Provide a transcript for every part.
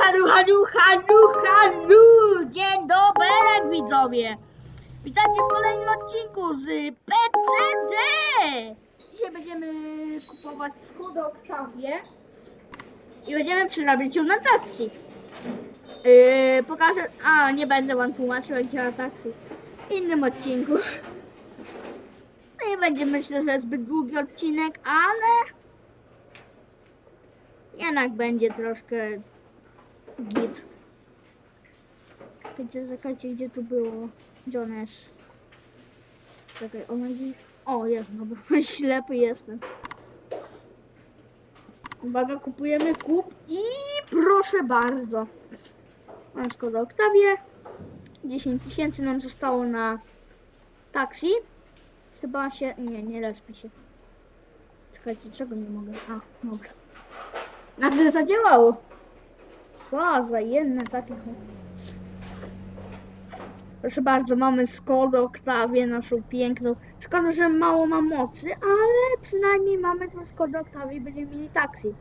hanu, hanu, hanu, hanu! Dzień dobry, widzowie! Witajcie w kolejnym odcinku z PCD! Dzisiaj będziemy kupować Skoda Octavia i będziemy przerabiać ją na taksi. Yy, pokażę... A, nie będę wam tłumaczył, jak działa taksi. W innym odcinku. No nie będzie myślę, że zbyt długi odcinek, ale jednak będzie troszkę git. Czekajcie, czekajcie, gdzie tu było? Gdzie ona jest? Czekaj, ona gdzieś... O, jest, dobra, ślepy jestem. Uwaga, kupujemy kup i proszę bardzo. Mam Skoda Octavia. 10 tysięcy nam zostało na taksi. Chyba się... Nie, nie respi się. Czekajcie, czego nie mogę? A, dobra. Nagle zadziałało. Co za jedne takie... Proszę bardzo, mamy Skodę Octavię, naszą piękną. Szkoda, że mało ma mocy, ale przynajmniej mamy tą Skodę Octavię i będziemy mieli taksi.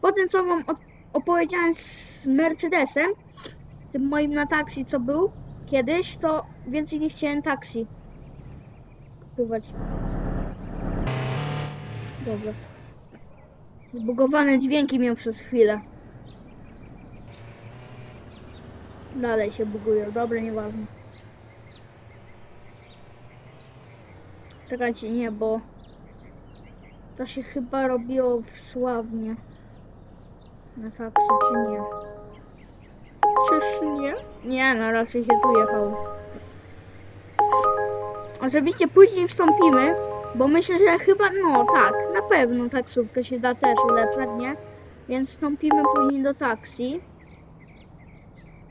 Po tym, co wam opowiedziałem z Mercedesem, tym moim na taksi, co był kiedyś, to więcej nie chciałem taksi kupować. Dobra. Zbugowane dźwięki miał przez chwilę. Dalej się bugują. Dobra, nieważne. Czekajcie, nie, bo to się chyba robiło w Sławnie. Na taksi, czy nie? Czyż nie? Nie, no raczej się tu jechało. Oczywiście później wstąpimy, bo myślę, że chyba, no tak, na pewno taksówkę się da też ulepszać, nie? Więc wstąpimy później do taksi.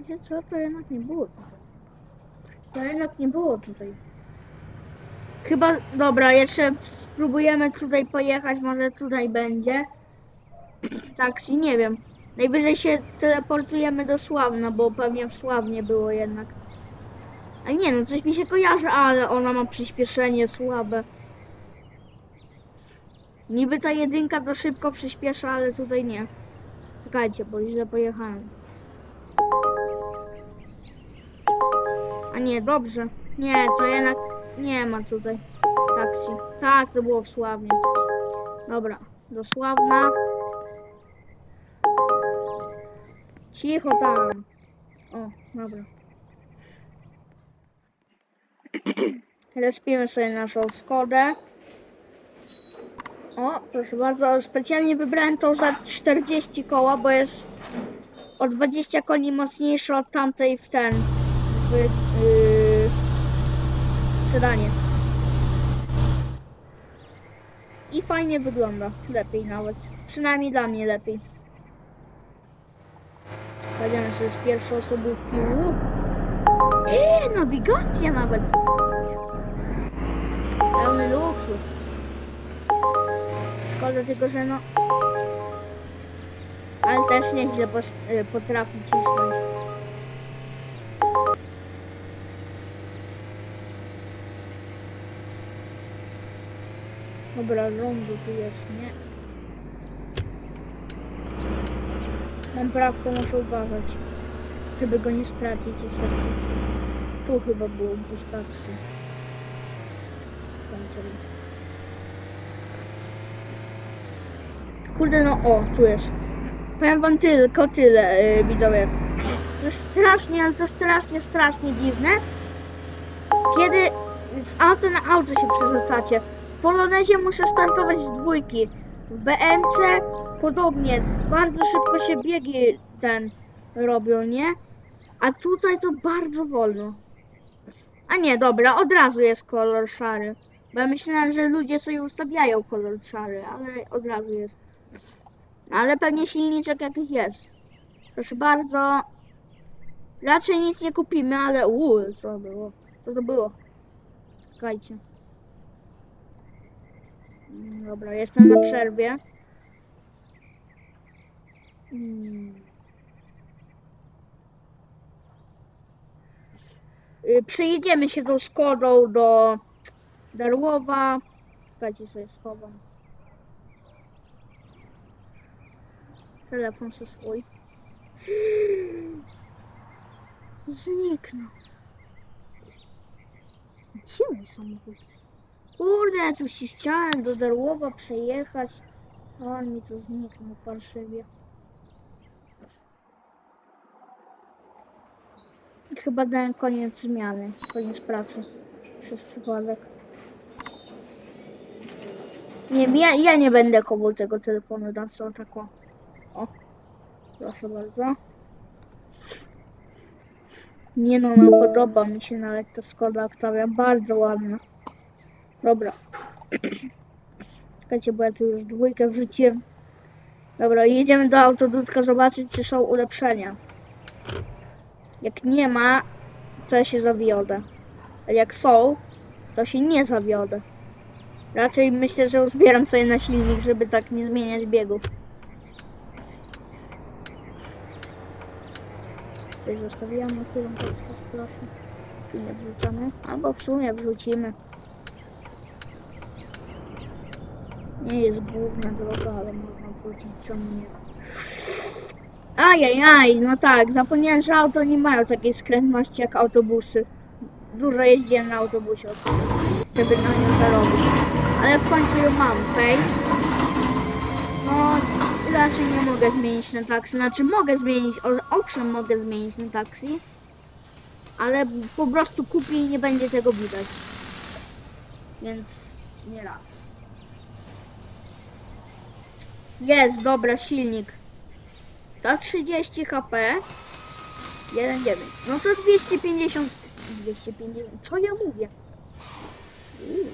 Wiecie co, to jednak nie było tutaj. To jednak nie było tutaj. Chyba, dobra, jeszcze spróbujemy tutaj pojechać, może tutaj będzie. Taksi, nie wiem. Najwyżej się teleportujemy do Sławna, bo pewnie w Sławnie było jednak. A nie no, coś mi się kojarzy, ale ona ma przyspieszenie słabe. Niby ta jedynka to szybko przyspiesza, ale tutaj nie. Czekajcie, bo źle pojechałem. A nie, dobrze. Nie, to jednak nie ma tutaj taksi. Tak, to było w Sławnie. Dobra, do Sławna. Cicho tam. O, dobra. Respimy sobie naszą Skodę. O, proszę bardzo, specjalnie wybrałem to za 40 koła, bo jest o 20 koni mocniejsza od tamtej w ten w yy, sedanie. I fajnie wygląda, lepiej nawet. Przynajmniej dla mnie lepiej. Będziemy sobie z pierwszą osobą w piłu. Eee, nawigacja nawet. Pełny luksus. Szkoda tylko, że no... Ale też nieźle y, potrafi cisnąć. Dobra, rządu tu jest, nie? Mam prawko, muszę uważać. Żeby go nie stracić jest taksi. Tu chyba było. Kończymy. Kurde no, o, tu jest. Powiem wam tylko tyle, yy, widzowie. To jest strasznie, ale to strasznie, strasznie dziwne. Kiedy z auta na auto się przerzucacie. Polonezie muszę startować z dwójki. W BMC podobnie. Bardzo szybko się biegi ten robią, nie? A tutaj to bardzo wolno. A nie, dobra, od razu jest kolor szary. Bo ja myślałem, że ludzie sobie ustawiają kolor szary, ale od razu jest. Ale pewnie silniczek jakiś jest. Proszę bardzo. Raczej nic nie kupimy, ale uuu, co było? Co to było? Czekajcie. Dobra, jestem na przerwie. Mm. Y, Przejedziemy się tą Skodą do Darłowa. Czekajcie, sobie schowam. Telefon se swój. Zniknął. Gdzie mój samochód? Kurde, tu się chciałem do Darłowa przejechać. a On mi tu zniknął parszywie. Chyba dałem koniec zmiany, koniec pracy. Przez przypadek. Nie, ja, ja nie będę chował tego telefonu, dam co tak. O, proszę bardzo. Nie no, no podoba mi się nawet ta Skoda Octavia, bardzo ładna. Dobra. Czekajcie, bo ja tu już dwójkę wrzuciłem. Dobra, jedziemy do autodudka zobaczyć, czy są ulepszenia. Jak nie ma, to ja się zawiodę. A jak są, to się nie zawiodę. Raczej myślę, że uzbieram sobie na silnik, żeby tak nie zmieniać biegów. Tutaj zostawiłam na którą proszę. Tu nie wrzucamy. Albo w sumie wrzucimy. Nie jest główna droga, ale można wrzucić, czemu nie. Ajajaj, no tak, zapomniałem, że auto nie mają takiej skrętności jak autobusy. Dużo jeździłem na autobusie, żeby na nią zarobić. Ale w końcu ją mam, okej? No, raczej nie mogę zmienić na taksy. Znaczy mogę zmienić, owszem mogę zmienić na taksi. Ale po prostu kupię i nie będzie tego widać. Więc nie raz. Jest, dobra, silnik. To 30 HP. 1,9. No to 250. 250. Co ja mówię? Uuu.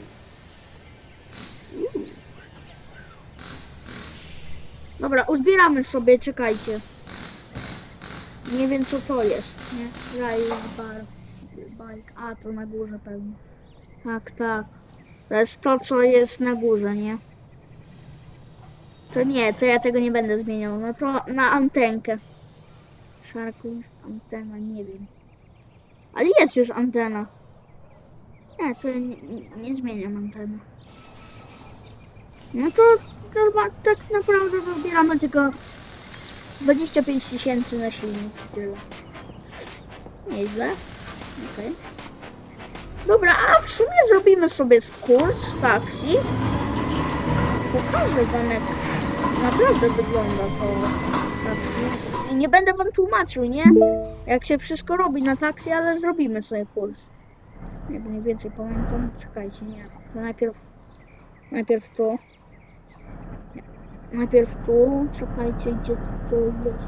Dobra, uzbieramy sobie, czekajcie. Nie wiem co to jest, nie? Rail bar. Bike. A, to na górze pewnie. Tak, tak. To jest to, co jest na górze, nie? To nie, to ja tego nie będę zmieniał. No to na antenkę. Sharkus, antena, nie wiem. Ale jest już antena. Nie, to nie, nie, zmieniam anteny. No to, to tak naprawdę to zbieramy tylko 25 tysięcy na silnik. Tyle. Nieźle. Okej. Dobra, a w sumie zrobimy sobie kurs taksi. Pokażę wam jak naprawdę wygląda to taksi. Nie będę wam tłumaczył, nie? Jak się wszystko robi na taksi, ale zrobimy sobie kurs. Nie, mniej więcej pamiętam. Czekajcie, nie. To najpierw... Najpierw tu. Nie. Najpierw tu. Czekajcie, gdzie to jest.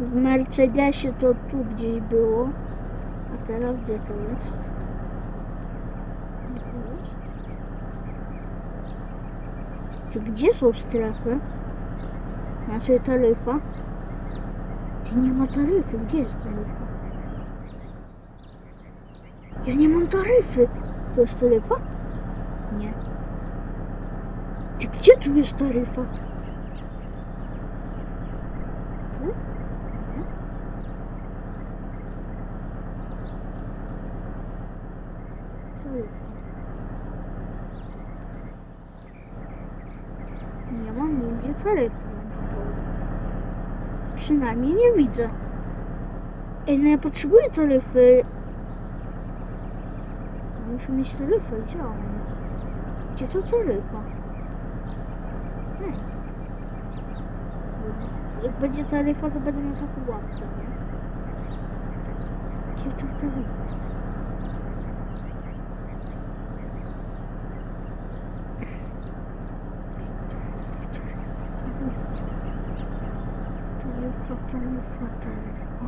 W Mercedesie to tu gdzieś było. A teraz gdzie to jest? Gdzie to jest? Gdzie są strefy? Znaczy taryfa? Czy nie ma taryfy? Gdzie jest taryfa? Ja nie mam taryfy. To jest taryfa? Nie. Ty gdzie tu jest taryfa? Tu? Nie. Taryfa. Nie taryfy. Przynajmniej nie widzę. Ej, no ja potrzebuję taryfy. Muszę mieć taryfę, gdzie ona jest? Gdzie to taryfa? Nie. Jak będzie taryfa, to będę miał taką łapkę, nie? Gdzie to taryfa? Taryfa, taryfa.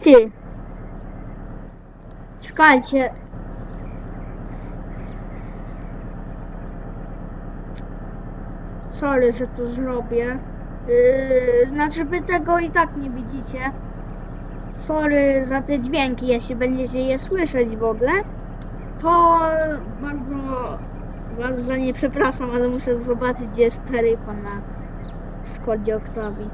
Ty. Czekajcie. Sorry, że to zrobię. Yy, znaczy wy tego i tak nie widzicie. Sorry za te dźwięki, jeśli będziecie je słyszeć w ogóle. To bardzo Was za nie przepraszam, ale muszę zobaczyć, gdzie jest taryfa na składzie oktawi.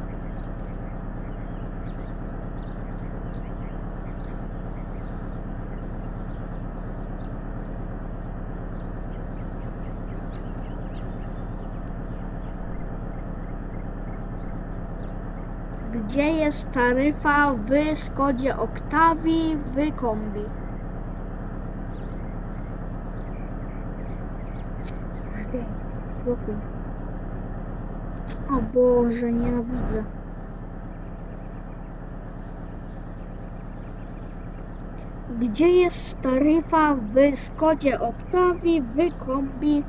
Gdzie jest taryfa w Skodzie Oktawi w kombi? O Boże, nienawidzę. Gdzie jest taryfa w Skodzie Octavii w kombi?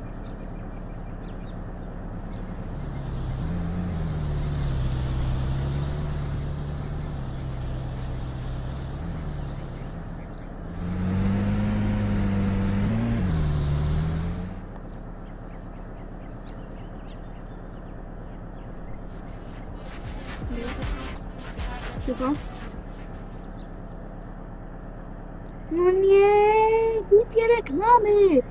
Cicho. No nie, głupie reklamy!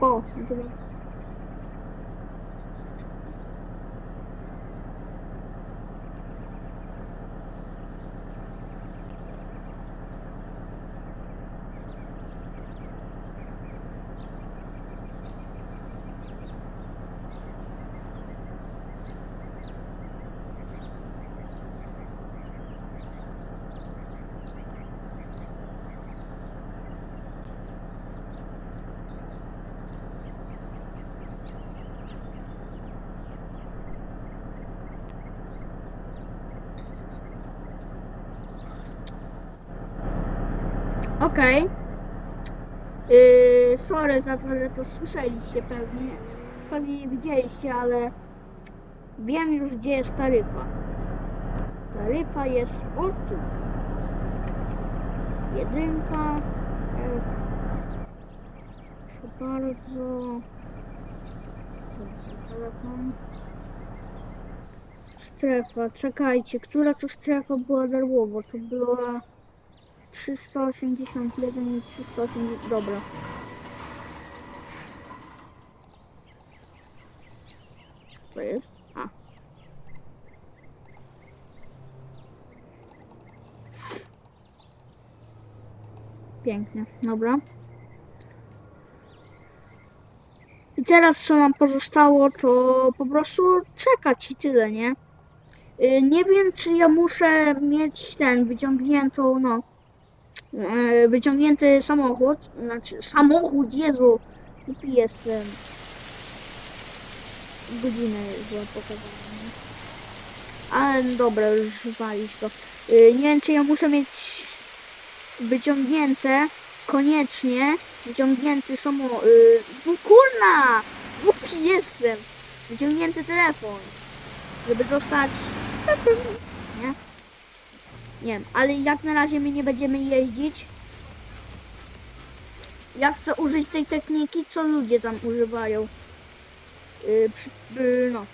O, dobra. Okej. Yy, sorry za to, że to słyszeliście pewnie. Pewnie nie widzieliście, ale wiem już gdzie jest taryfa. Taryfa jest o tu. Jedynka. F. Proszę bardzo. Za telefon? Strefa, czekajcie, która to strefa była darmowa? To była 381 i 380, dobra. Co jest? A. Pięknie, dobra. I teraz co nam pozostało, to po prostu czekać i tyle, nie? Y, Nie wiem, czy ja muszę mieć ten wyciągniętą, no, wyciągnięty samochód, znaczy samochód, Jezu, głupi jestem. Godzinę zła pokazana. nie? Ale dobra, już walić to. Y, Nie wiem, czy ja muszę mieć wyciągnięte, koniecznie, wyciągnięty samochód. No kurna! Głupi jestem! Wyciągnięty telefon, żeby dostać... Nie? Nie wiem, ale jak na razie my nie będziemy jeździć. Ja chcę użyć tej techniki, co ludzie tam używają. Yy, przy, yy, no.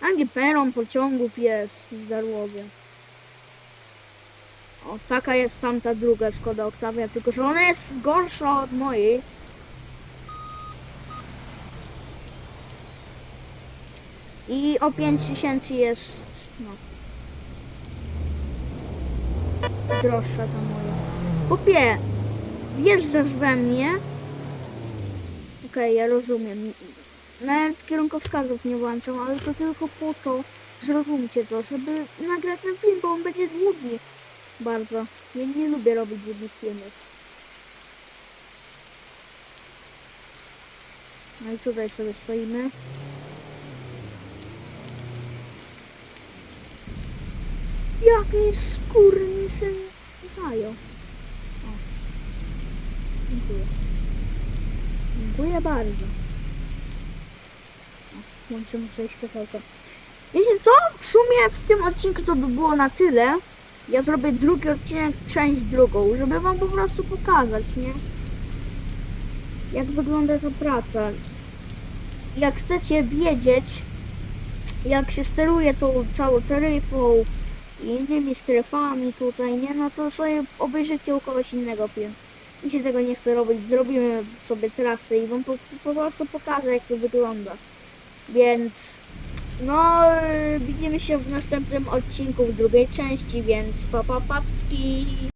A gdzie peron pociągów jest w Darłowie. O, taka jest tamta druga Skoda Octavia, tylko że ona jest gorsza od mojej. I o 5000 jest, no. Droższa ta moja. Kupie, wjeżdżasz we mnie. Okej, ja rozumiem. Nawet kierunkowskazów nie włączam, ale to tylko po to, zrozumcie to, żeby nagrać ten film, bo on będzie długi. Bardzo. Ja nie lubię robić długich filmów. No i tutaj sobie stoimy. Jaki skórny syn zajął. O. Dziękuję. Dziękuję bardzo. O, włączymy sobie światełko. Wiecie co? W sumie w tym odcinku to by było na tyle. Ja zrobię drugi odcinek, część drugą, żeby wam po prostu pokazać, nie? Jak wygląda ta praca. Jak chcecie wiedzieć, jak się steruje tą całą taryfą innymi strefami tutaj, nie? No to sobie obejrzycie u kogoś innego film. Mi się tego nie chce robić, zrobimy sobie trasy i wam po, po prostu pokażę jak to wygląda. Więc no, widzimy się w następnym odcinku w drugiej części, więc pa pa papki.